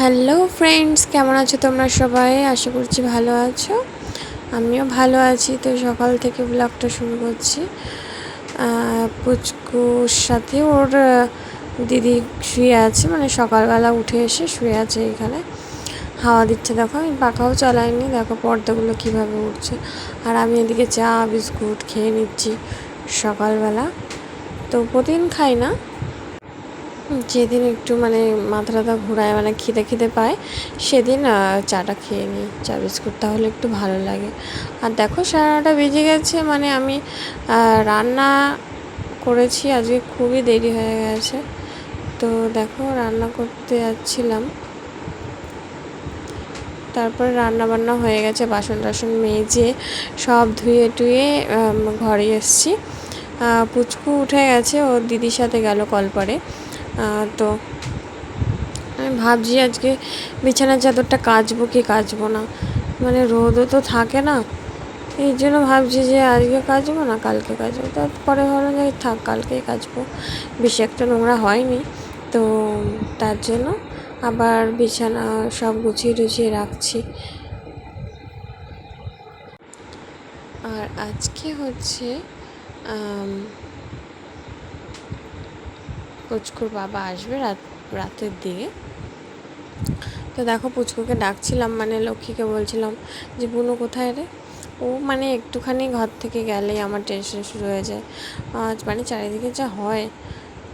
Hello friends কেমন আছো তোমরা সবাই? আশা করছি ভালো আছো। আমিও ভালো আছি। তো সকাল থেকে ব্লগটা শুরু করছি। পুচকুর সাথে ওর দিদি শুয়ে আছে। মানে সকালবেলা উঠে এসে শুয়ে আছে এখানে। হাওয়া দিচ্ছে। দেখো, আমি পাখাও চালাইনি। দেখো, পর্দাগুলো কীভাবে উঠছে আর আমি এদিকে চা, বিস্কুট খেয়ে নিচ্ছি সকালবেলা। তো প্রতিদিন খাই না। যেদিন একটু মানে মাথা টাথা ঘোরায় মানে খিদে খিদে পায়, সেদিন চাটা খেয়ে নিই, চা বিস্কুট, তাহলে একটু ভালো লাগে। আর দেখো, সাড়ে নটা বেজে গেছে মানে আমি রান্না করেছি, আজকে খুবই দেরি হয়ে গেছে। তো দেখো, রান্না করতে যাচ্ছিলাম। তারপরে রান্না বান্না হয়ে গেছে বাসন টাসন মেজে, সব ধুয়ে টুয়ে ঘরে এসছি। পুচকু উঠে গেছে, ওর দিদির সাথে গেল কলপারে তো আমি ভাবছি আজকে বিছানার চাদরটা কাচবো কি কাচবো না। মানে রোদও তো থাকে না। এই জন্য ভাবছি যে আজকে কাচবো না, কালকে কাচবো। তারপরে ভাবলাম যে থাক, কালকেই কাচবো। বেশি একটা নোংরা হয়নি। তো তার জন্য আবার বিছানা সব গুছিয়ে টুছিয়ে রাখছি। আর আজকে হচ্ছে পুচকুর বাবা আসবে রাত, রাতের দিকে। তো দেখো পুচকুকে ডাকছিলাম মানে লক্ষ্মীকে বলছিলাম যে, বুনু কোথায় রে? ও মানে একটুখানি ঘর থেকে গেলেই আমার টেনশন শুরু হয়ে যায়। আজ মানে চারিদিকে যা হয়,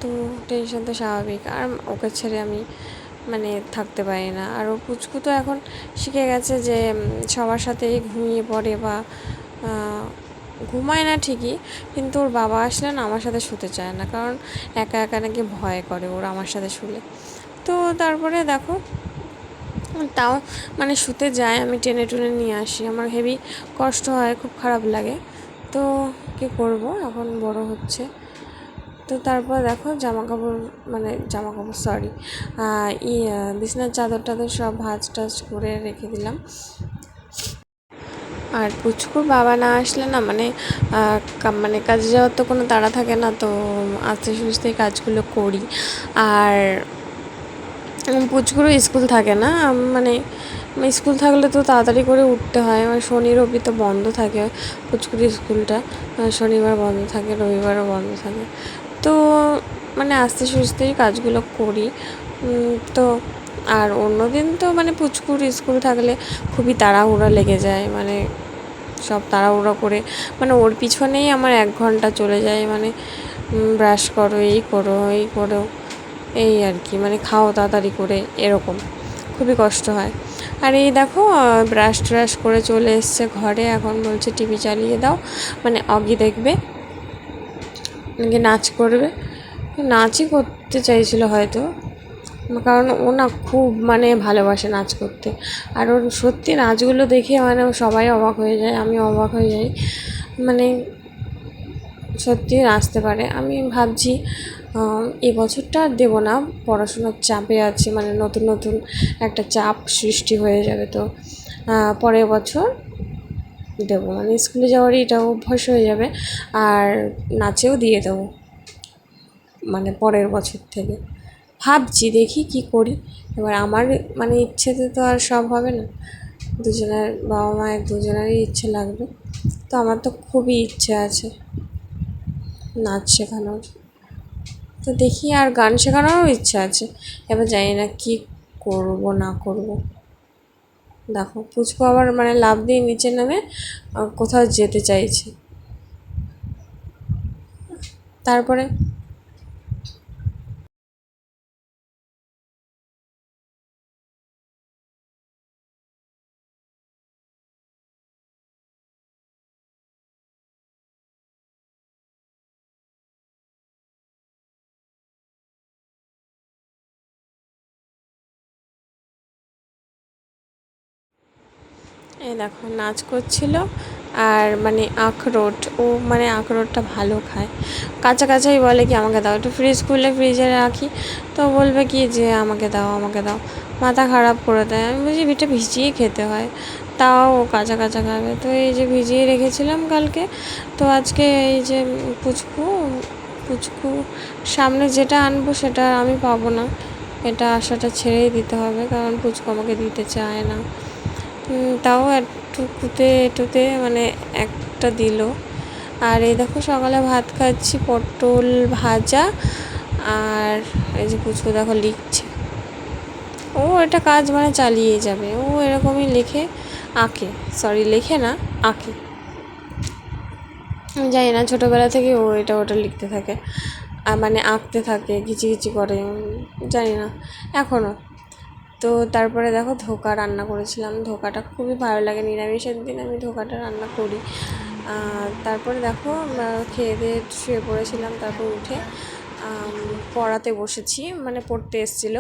তো টেনশন তো স্বাভাবিক। আর ওকে ছেড়ে আমি মানে থাকতে পারি না। আর ও পুচকু তো এখন শিখে গেছে যে সবার সাথেই ঘুমিয়ে পড়ে বা ঘুমায় না ঠিকই কিন্তু ওর বাবা আসলে না আমার সাথে শুতে চায় না কারণ একা একা নাকি ভয় করে ওর আমার সাথে শুলে। তো তারপরে দেখো তাও মানে শুতে যায় আমি টেনে টুনে নিয়ে আসি। আমার হেভি কষ্ট হয় খুব খারাপ লাগে। তো কী করব? এখন বড় হচ্ছে। তো তারপর দেখো জামা কাপড় মানে জামা কাপড় সরি ই আহ, বিছনার চাদর টাদর সব ভাজ টাজ করে রেখে দিলাম। আর পুচকুর বাবা না আসলে না মানে মানে কাজে যাওয়ার তো কোনো তাড়া থাকে না, তো আস্তে সুস্তে কাজগুলো করি। আর পুচকুরও স্কুল থাকে না মানে স্কুল থাকলে তো তাড়াতাড়ি করে উঠতে হয়। মানে শনি রবি তো বন্ধ থাকে পুচকুর স্কুলটা শনিবার বন্ধ থাকে, রবিবারও বন্ধ থাকে। তো মানে আস্তে সুস্তেই কাজগুলো করি। তো আর অন্য দিন তো মানে পুচকুর স্কুল থাকলে খুবই তাড়াহুড়া লেগে যায়। মানে সব তাড়াহুড়ো করে মানে ওর পিছনেই আমার এক ঘণ্টা চলে যায় মানে ব্রাশ করো, এই করো এই করো, এই আর কি মানে খাও তাড়াতাড়ি করে, এরকম, খুবই কষ্ট হয়। আর এই দেখো ব্রাশ ট্রাশ করে চলে এসছে ঘরে, এখন বলছে টিভি চালিয়ে দাও মানে অগি দেখবে, নাকি নাচ করবে, নাচই করতে চাইছিল হয়তো কারণ ও না খুব মানে ভালোবাসে নাচ করতে। আর ওর সত্যি নাচগুলো দেখে মানে সবাই অবাক হয়ে যায়, আমি অবাক হয়ে যাই। মানে সত্যি নাচতে পারে। আমি ভাবছি এই বছরটা আর দেবো না, পড়াশোনার চাপে আছে মানে নতুন নতুন একটা চাপ সৃষ্টি হয়ে যাবে তো। পরের বছর দেবো। মানে স্কুলে যাওয়ারই এটা অভ্যাস হয়ে যাবে, আর নাচেও দিয়ে দেবো মানে পরের বছর থেকে। ভাবছি, দেখি কি করি। এবার আমার মানে ইচ্ছেতে তো আর সব হবে না। দুজনের বাবা মায়ের দুজনেরই ইচ্ছে লাগবে। তো আমার তো খুবই ইচ্ছে আছে নাচ শেখানোর। তো দেখি আর গান শেখানোরও ইচ্ছা আছে। এবার জানি না কি করব, না করব। দেখো পুচকু আবার মানে লাভ দিয়ে নিচে নামে কোথাও যেতে চাইছে। তারপরে এই দেখো, নাচ করছিল আর মানে আখরোট ও মানে আখরোটটা ভালো খায়। কাঁচা কাঁচাই বলে কি, আমাকে দাও, একটু ফ্রিজ খুলে ফ্রিজে রাখি। তো বলবে কি যে, আমাকে দাও আমাকে দাও। মাথা খারাপ করে দেয়। আমি বলছি এটা ভিজিয়ে খেতে হয়। তাও ও কাঁচা কাঁচা খাবে। তো এই যে ভিজিয়ে রেখেছিলাম কালকে, তো আজকে এই যে পুচকু পুচকু, সামনে যেটা আনব সেটা আমি পাবো না। এটা আশাটা ছেড়েই দিতে হবে, কারণ পুচকু আমাকে দিতে চায় না। তাও একটুকুতে এটুতে মানে একটা দিল। আর এই দেখো সকালে ভাত খাচ্ছি, পটল ভাজা আর এই যে পুচকু দেখো লিখছে। ও এটা কাজ মানে চালিয়ে যাবে। ও এরকমই লিখে আঁকে। সরি লেখে না, আঁকে। জানি না, ছোটোবেলা থেকে ও এটা ওটা লিখতে থাকে। আর মানে আঁকতে থাকে কিচি কিচি করে, জানি না। এখনও তো তারপরে দেখো ধোকা রান্না করেছিলাম। ধোকাটা খুবই ভালো লাগে, নিরামিষের দিন আমি ধোকাটা রান্না করি। তারপরে দেখো খেয়ে দিয়ে শুয়ে পড়েছিলাম তারপর উঠে পড়াতে বসেছি মানে পড়তে এসেছিল।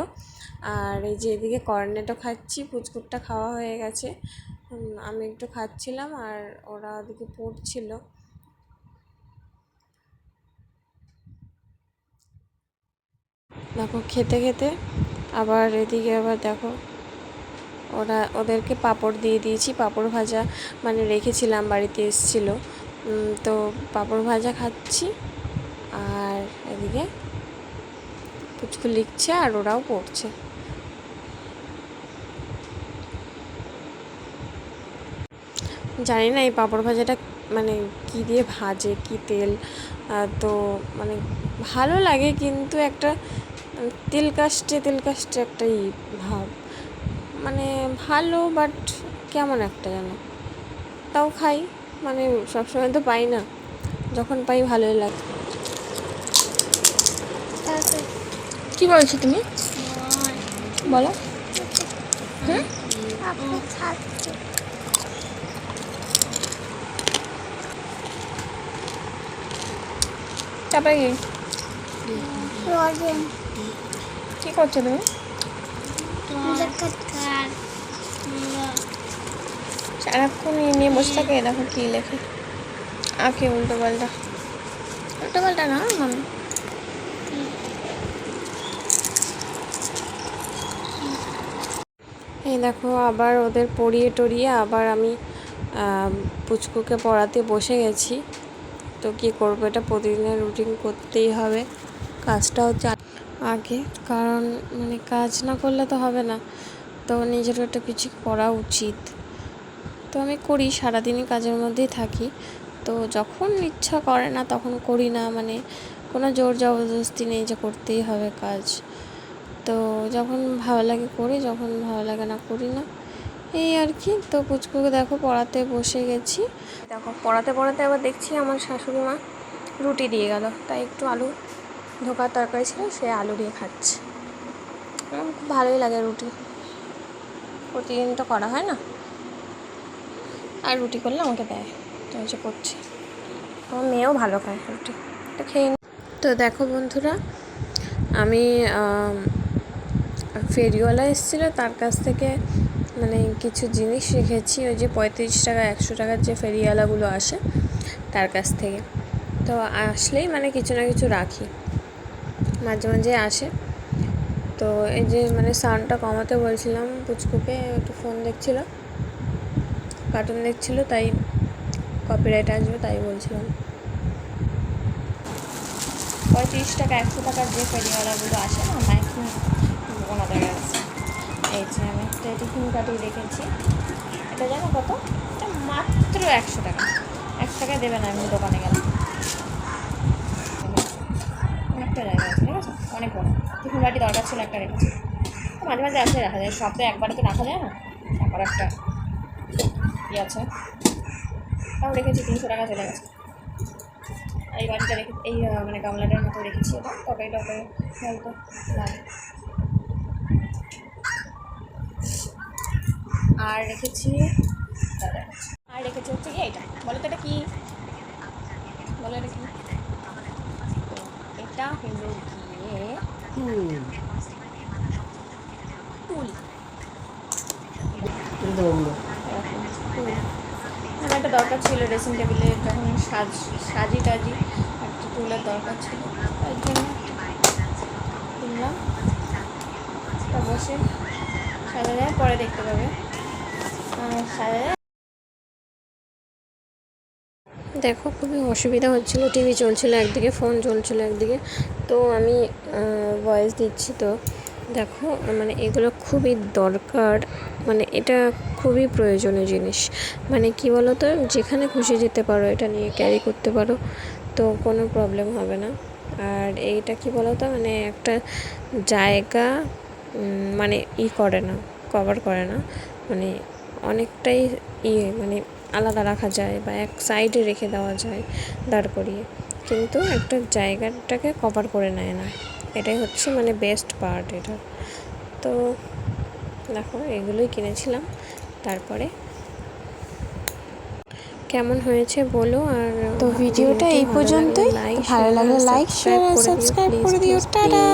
আর এই যে এদিকে কর্নেটো খাচ্ছি পুচকুটটা খাওয়া হয়ে গেছে। আমি একটু খাচ্ছিলাম আর ওরা ওদিকে পড়ছিল। দেখো খেতে খেতে আবার এদিকে আবার দেখো, ওরা, ওদেরকে পাঁপড় দিয়ে দিয়েছি, পাঁপড় ভাজা মানে রেখেছিলাম, বাড়িতে এসেছিল। তো পাঁপড় ভাজা খাচ্ছি, আর এদিকে পুচকু লিখছে আর ওরাও পড়ছে। জানি না এই পাঁপড় ভাজাটা মানে কী দিয়ে ভাজে, কী তেল তো মানে ভালো লাগে, কিন্তু একটা তেল কাস্টে তেল কাস্টে একটা ই ভাব। মানে ভালো বাট কেমন একটা যেন তাও খাই মানে সবসময় তো পাই না। যখন পাই ভালোই লাগে। কি বলছো তুমি? বলো। হুম? তারপরে কি? কি করছ তুমি? সারাক্ষণ নিয়ে নিয়ে বসে থাকে দেখো কি লেখে। আঁকে উল্টো পাল্টা। উল্টো পাল্টা না মানে এই দেখো আবার ওদের পড়িয়ে টড়িয়ে আবার আমি পুচকুকে পড়াতে বসে গেছি। তো কী করব এটা প্রতিদিনের রুটিন করতেই হবে। কাজটাও চা আগে, কারণ মানে কাজ না করলে তো হবে না। তো নিজেরও একটা কিছু করা উচিত। তো আমি করি, সারাদিনই কাজের মধ্যেই থাকি। তো যখন ইচ্ছা করে না, তখন করি না। মানে কোনো জোর জবরদস্তি নেই যে করতেই হবে কাজ। তো যখন ভালো লাগে করি, যখন ভালো লাগে না করি না। এই আর কি। তো পুচকুকে দেখো, পড়াতে বসে গেছি। দেখো, পড়াতে পড়াতে আবার দেখছি আমার শাশুড়ি মা রুটি দিয়ে গেল। তাই একটু আলু ধোকার তরকারি ছিল, সে আলু দিয়ে খাচ্ছে। খুব ভালোই লাগে রুটি। প্রতিদিন তো করা হয় না। আর রুটি করলে আমাকে দেয়, তো যে করছি। আমার মেয়েও ভালো খায় রুটি। তো খেয়ে। তো দেখো বন্ধুরা, আমি ফেরিওয়ালা এসেছিল, তার কাছ থেকে মানে কিছু জিনিস শিখেছি ওই যে পঁয়ত্রিশ টাকা, একশো টাকার যে ফেরিওয়ালাগুলো আসে, তার কাছ থেকে। তো আসলেই মানে কিছু না কিছু রাখি। মাঝে মাঝে আসে। তো এই যে মানে সাউন্ডটা কমাতে বলছিলাম পুচকুকে, একটু ফোন দেখছিল কার্টুন দেখছিল, তাই কপিরাইট আসবে তাই বলছিলাম। পঁয়ত্রিশ টাকা, একশো টাকার যে ফেরিওয়ালাগুলো আসে না মাইকিং ওনাদের কাছে এই যে আমি একটা টিফিন কাটিয়ে রেখেছি। এটা জানো কত? এটা মাত্র একশো টাকা। একশো টাকা দেবে না, আমি দোকানে গেলাম। অনেকটা জায়গা আছে, ঠিক আছে? অনেক বড়। টিফিন বাটি দরকার ছিল একটা রেখেছি তো মাঝে মাঝে আসলে রাখা যায় সব তো একবারে তো রাখা যায় না? তারপর একটা ইয়ে আছে। তাও রেখেছি, তিনশো টাকা চলে গেছে। এই বাড়িটা রেখে, এই মানে গামলাটার মতো রেখেছি এটা। তরকারি টরকারি হয়তো লাগে আর রেখেছি আর রেখেছি হচ্ছে কি এইটা। বলো তো এটা কি? বলো এটা কি? তো এটা হলো গিয়ে টুল আমার একটা দরকার ছিল ড্রেসিং টেবিলে যখন সাজ সাজি টাজি একটা টুলের দরকার ছিল তাই জন্য তুললাম বসে সাজা যায় পরে দেখতে পাবে সাজা যায় দেখো, খুবই অসুবিধা হচ্ছিল টিভি চলছিল একদিকে ফোন চলছিল একদিকে। তো আমি ভয়েস দিচ্ছি তো। দেখো মানে এগুলো খুবই দরকার মানে এটা খুবই প্রয়োজনীয় জিনিস। মানে কি বলো তো যেখানে খুশি যেতে পারো, এটা নিয়ে ক্যারি করতে পারো, তো কোনো প্রবলেম হবে না। আর এইটা কি বলো তো মানে একটা জায়গা মানে ই করে না কভার করে না। মানে অনেকটাই ইয়ে মানে আলাদা রাখা যায় বা এক সাইডে রেখে দেওয়া যায় দাঁড় করিয়ে। কিন্তু একটা জায়গাটাকে কভার করে নেয় না। এটাই হচ্ছে মানে বেস্ট পার্ট এটা। তো দেখো এগুলোই কিনেছিলাম। তারপরে কেমন হয়েছে বলো আর তো ভিডিওটা এই পর্যন্তই। ভালো লাগলে লাইক শেয়ার সাবস্ক্রাইব করে দিও। টাটা!